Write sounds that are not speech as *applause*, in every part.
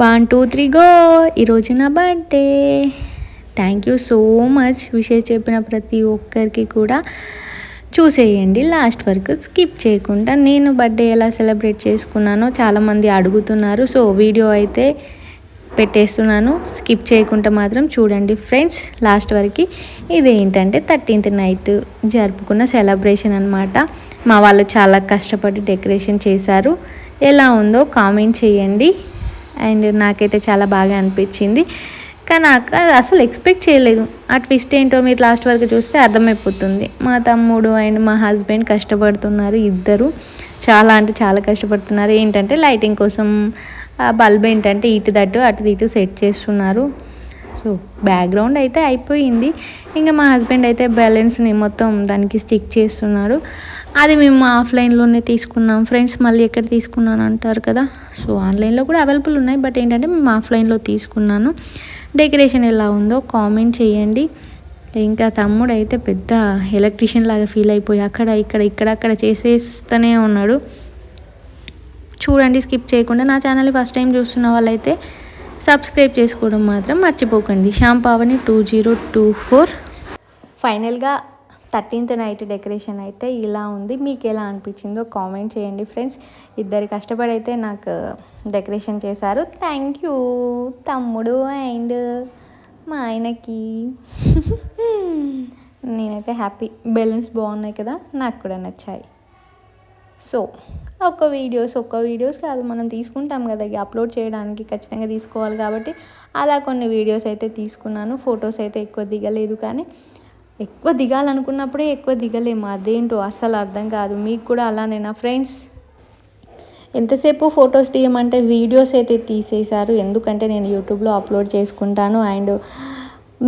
One two three go ఈరోజు నా birthday thank you so much విషయం చెప్పిన ప్రతి ఒక్కరికి కూడా చూసేయండి. లాస్ట్ వరకు స్కిప్ చేయకుండా నేను బర్త్డే ఎలా సెలబ్రేట్ చేసుకున్నానో చాలామంది అడుగుతున్నారు. సో వీడియో అయితే పెట్టేస్తున్నాను. స్కిప్ చేయకుండా మాత్రం చూడండి ఫ్రెండ్స్ లాస్ట్ వరకు ఇదేంటంటే థర్టీన్త్ నైట్ జరుపుకున్న సెలబ్రేషన్ అనమాట మా వాళ్ళు చాలా కష్టపడి డెకరేషన్ చేశారు. ఎలా ఉందో కామెంట్ చేయండి. అండ్ నాకైతే చాలా బాగా అనిపించింది. కానీ నాకు అసలు ఎక్స్పెక్ట్ చేయలేదు. ఆ ట్విస్ట్ ఏంటో మీరు లాస్ట్ వరకు చూస్తే అర్థమైపోతుంది. మా తమ్ముడు అండ్ మా హస్బెండ్ కష్టపడుతున్నారు ఇద్దరు. చాలా అంటే చాలా కష్టపడుతున్నారు. ఏంటంటే లైటింగ్ కోసం బల్బ్ ఏంటంటే ఇటు దట్టు అటు ఇటు సెట్ చేస్తున్నారు. సో బ్యాక్గ్రౌండ్ అయితే అయిపోయింది. ఇంకా మా హస్బెండ్ అయితే బ్యాలెన్స్ని మొత్తం దానికి స్టిక్ చేస్తున్నారు. అది మేము ఆఫ్లైన్లోనే తీసుకున్నాం. ఫ్రెండ్స్ మళ్ళీ ఎక్కడ తీసుకున్నాను అంటారు కదా? సో ఆన్లైన్లో కూడా అవైలబుల్ ఉన్నాయి. బట్ ఏంటంటే మేము ఆఫ్లైన్లో తీసుకున్నాను. డెకరేషన్ ఎలా ఉందో కామెంట్ చేయండి. ఇంకా తమ్ముడు అయితే పెద్ద ఎలక్ట్రీషియన్ లాగా ఫీల్ అయిపోయి అక్కడ ఇక్కడ ఇక్కడ అక్కడ చేసేస్తూనే ఉన్నాడు. చూడండి స్కిప్ చేయకుండా నా ఛానల్ని ఫస్ట్ టైం చూస్తున్న వాళ్ళైతే సబ్స్క్రైబ్ చేసుకోవడం మాత్రం మర్చిపోకండి. Shyam Pavani two zero two four. ఫైనల్గా థర్టీన్త్ నైట్ డెకరేషన్ అయితే ఇలా ఉంది. మీకు ఎలా అనిపించిందో కామెంట్ చేయండి ఫ్రెండ్స్. ఇద్దరు కష్టపడి అయితే నాకు డెకరేషన్ చేశారు. థ్యాంక్ యూ తమ్ముడు అండ్ మా ఆయనకి. *laughs* నేనైతే హ్యాపీ. బెలూన్స్ బాగున్నాయి కదా నాకు కూడా నచ్చాయి. సో ఒక్క వీడియోస్ ఒక్క వీడియోస్ కాదు. మనం తీసుకుంటాం కదా అప్లోడ్ చేయడానికి ఖచ్చితంగా తీసుకోవాలి కాబట్టి. అలా కొన్ని వీడియోస్ అయితే తీసుకున్నాను. ఫొటోస్ అయితే ఎక్కువ దిగలేదు కానీ ఎక్కువ దిగాలనుకున్నప్పుడే ఎక్కువ దిగలేము. అదేంటో అస్సలు అర్థం కాదు. మీకు కూడా అలానేనా ఫ్రెండ్స్ ఎంతసేపు ఫొటోస్ తీయమంటే వీడియోస్ అయితే తీసేశారు. ఎందుకంటే నేను యూట్యూబ్లో అప్లోడ్ చేసుకుంటాను. అండ్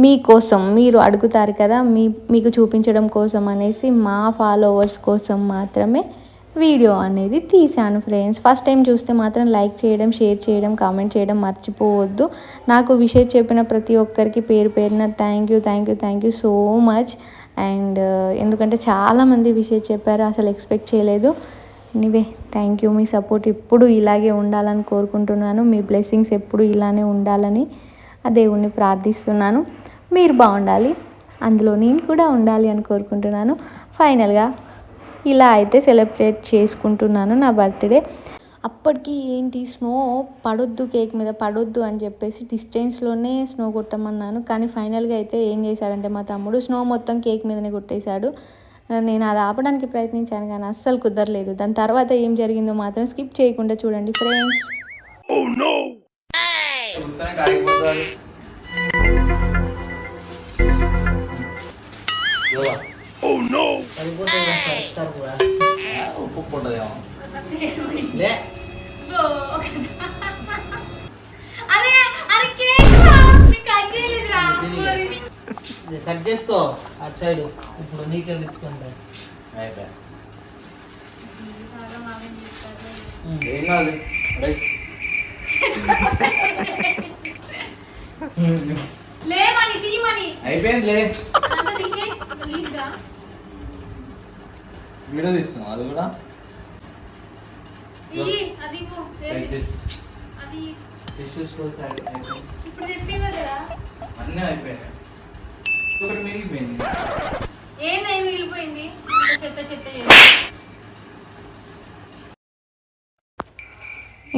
మీకోసం మీరు అడుగుతారు కదా మీ మీకు చూపించడం కోసం అనేసి మా ఫాలోవర్స్ కోసం మాత్రమే వీడియో అనేది తీశాను ఫ్రెండ్స్. ఫస్ట్ టైం చూస్తే మాత్రం లైక్ చేయడం షేర్ చేయడం కామెంట్ చేయడం మర్చిపోవద్దు. నాకు విషయం చెప్పిన ప్రతి ఒక్కరికి పేరు పేరున thank you thank you thank you so much and ఎందుకంటే చాలామంది విషయం చెప్పారు అసలు ఎక్స్పెక్ట్ చేయలేదు. ఎనీవే థ్యాంక్ యూ మీ సపోర్ట్ ఎప్పుడు ఇలాగే ఉండాలని కోరుకుంటున్నాను. మీ బ్లెస్సింగ్స్ ఎప్పుడు ఇలానే ఉండాలని ఆ దేవుణ్ణి ప్రార్థిస్తున్నాను. మీరు బాగుండాలి. అందులో నేను కూడా ఉండాలి అని కోరుకుంటున్నాను. ఫైనల్గా ఇలా అయితే సెలబ్రేట్ చేసుకుంటున్నాను నా బర్త్డే. అప్పటికి ఏంటి స్నో పడొద్దు కేక్ మీద పడొద్దు అని చెప్పేసి డిస్టెన్స్లోనే స్నో కొట్టమన్నాను. కానీ ఫైనల్గా అయితే ఏం చేశాడంటే మా తమ్ముడు స్నో మొత్తం కేక్ మీదనే కొట్టేశాడు. నేను అది ఆపడానికి ప్రయత్నించాను కానీ అస్సలు కుదరలేదు. దాని తర్వాత ఏం జరిగిందో మాత్రం స్కిప్ చేయకుండా చూడండి ఫ్రెండ్స్. అరే అరే కేక్ రా నీకు కట్ చేయలేదురా కట్ చేసుకో అటు సైడ్ ఇప్పుడు నీకే తెచ్చుకుంటా ఏం కాదు లేమని తీయమని తీసే ప్లీజ్గా వీడియో తీస్తున్నాం అది కూడా. టిష్యూస్ అన్నీ అయిపోయినాయి. ఒకటి మిగిలిపోయింది. ఏంది ఏమి మిగిలిపోయింది? చెత్త చెత్త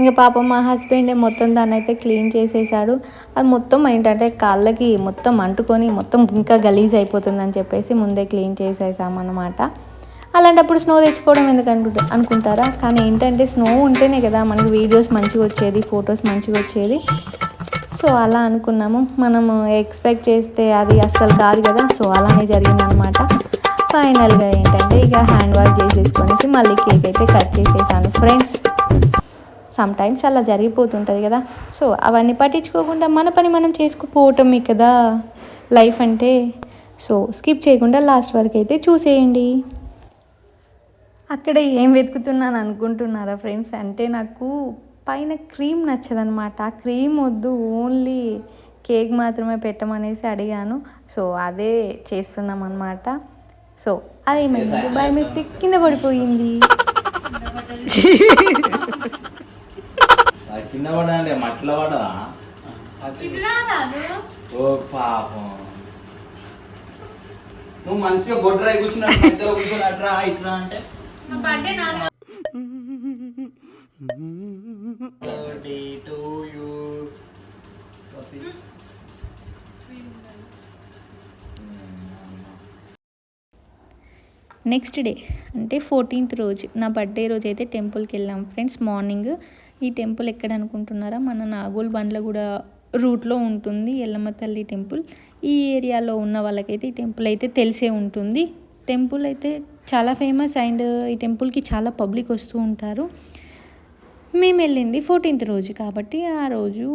ఇంకా పాపం మా హస్బెండ్ మొత్తం దాన్ని అయితే క్లీన్ చేసేసాడు. అది మొత్తం ఏంటంటే కాళ్ళకి మొత్తం అంటుకొని మొత్తం ఇంకా గలీజ్ అయిపోతుందని చెప్పేసి ముందే క్లీన్ చేసేసామన్నమాట. అలాంటప్పుడు స్నో తెచ్చుకోవడం ఎందుకు అనుకుంటా అనుకుంటారా? కానీ ఏంటంటే స్నో ఉంటేనే కదా మనకి వీడియోస్ మంచిగా వచ్చేది ఫొటోస్ మంచిగా వచ్చేది. సో అలా అనుకున్నాము. మనము ఎక్స్పెక్ట్ చేస్తే అది అస్సలు కాదు కదా. సో అలానే జరిగిందనమాట ఫైనల్గా ఏంటంటే ఇక హ్యాండ్ వాష్ చేసేసుకొనేసి మళ్ళీ కేక్ అయితే కట్ చేసేసాను ఫ్రెండ్స్ సమ్ టైమ్స్ అలా జరిగిపోతుంటుంది కదా. సో అవన్నీ పట్టించుకోకుండా మన పని మనం చేసుకుపోవటమే కదా. లైఫ్ అంటే. సో స్కిప్ చేయకుండా లాస్ట్ వరకు అయితే చూసేయండి. అక్కడ ఏం వెతుకుతున్నాను అనుకుంటున్నారా ఫ్రెండ్స్? అంటే నాకు పైన క్రీమ్ నచ్చదనమాట ఆ క్రీమ్ వద్దు ఓన్లీ కేక్ మాత్రమే పెట్టమనేసి అడిగాను. సో అదే చేస్తున్నాం అనమాట సో అదేమైంది బై మిస్టేక్ కింద పడిపోయింది. ఆ కింద కింద పడాలి మట్టిలో పడదా? ఇటు రారాదు ఓ పాపం. నువ్వు మంచిగా గొడ్రాయి కూర్చున్నాడు మధ్యలో కూర్చొని అట్రా ఇట్రా అంటే. నెక్స్ట్ డే అంటే ఫోర్టీన్త్ రోజు నా బర్త్డే రోజు అయితే టెంపుల్కి వెళ్ళాం ఫ్రెండ్స్ మార్నింగ్ ఈ టెంపుల్ ఎక్కడ అనుకుంటున్నారా? మన నాగోల్ బండ్ల కూడా రూట్లో ఉంటుంది ఎల్లమ్మ తల్లి టెంపుల్ ఈ ఏరియాలో ఉన్న వాళ్ళకైతే ఈ టెంపుల్ అయితే తెలిసే ఉంటుంది. టెంపుల్ అయితే చాలా ఫేమస్ అండ్ ఈ టెంపుల్కి చాలా పబ్లిక్ వస్తూ ఉంటారు. మేము వెళ్ళింది ఫోర్టీన్త్ రోజు కాబట్టి ఆ రోజు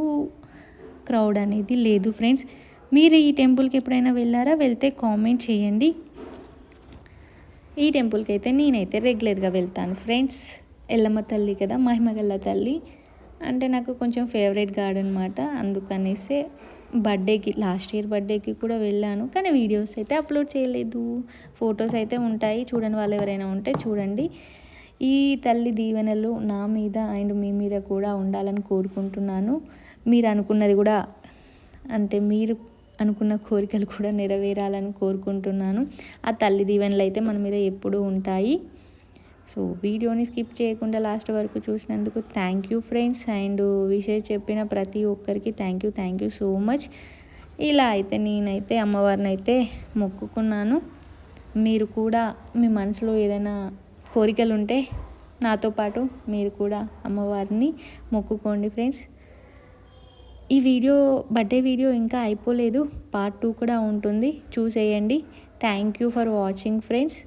క్రౌడ్ అనేది లేదు ఫ్రెండ్స్. మీరు ఈ టెంపుల్కి ఎప్పుడైనా వెళ్ళారా? వెళ్తే కామెంట్ చేయండి. ఈ టెంపుల్కి అయితే నేనైతే రెగ్యులర్గా వెళ్తాను ఫ్రెండ్స్. ఎల్లమ్మ తల్లి కదా మహిమగల్ల తల్లి. అంటే నాకు కొంచెం ఫేవరెట్ గాడ్ అనమాట అందుకనేసే బర్త్డేకి లాస్ట్ ఇయర్ బర్త్డేకి కూడా వెళ్ళాను. కానీ వీడియోస్ అయితే అప్లోడ్ చేయలేదు. ఫొటోస్ అయితే ఉంటాయి. చూడని వాళ్ళు ఎవరైనా ఉంటే చూడండి. ఈ తల్లి దీవెనలు నా మీద అండ్ మీ మీద కూడా ఉండాలని కోరుకుంటున్నాను. మీరు అనుకున్నది కూడా అంటే మీరు అనుకున్న కోరికలు కూడా నెరవేరాలని కోరుకుంటున్నాను. ఆ తల్లి దీవెనలు అయితే మన మీద ఎప్పుడూ ఉంటాయి. సో వీడియోని స్కిప్ చేయకుండా లాస్ట్ వరకు చూసినందుకు థ్యాంక్ యూ ఫ్రెండ్స్ అండ్ విషయం చెప్పిన ప్రతి ఒక్కరికి thank you thank you so much ఇలా అయితే నేనైతే అమ్మవారిని అయితే మొక్కుకున్నాను. మీరు కూడా మీ మనసులో ఏదైనా కోరికలు ఉంటే నాతో పాటు మీరు కూడా అమ్మవారిని మొక్కుకోండి ఫ్రెండ్స్ ఈ వీడియో బర్త్డే వీడియో ఇంకా అయిపోలేదు. పార్ట్ టూ కూడా ఉంటుంది. చూసేయండి. Thank you for watching friends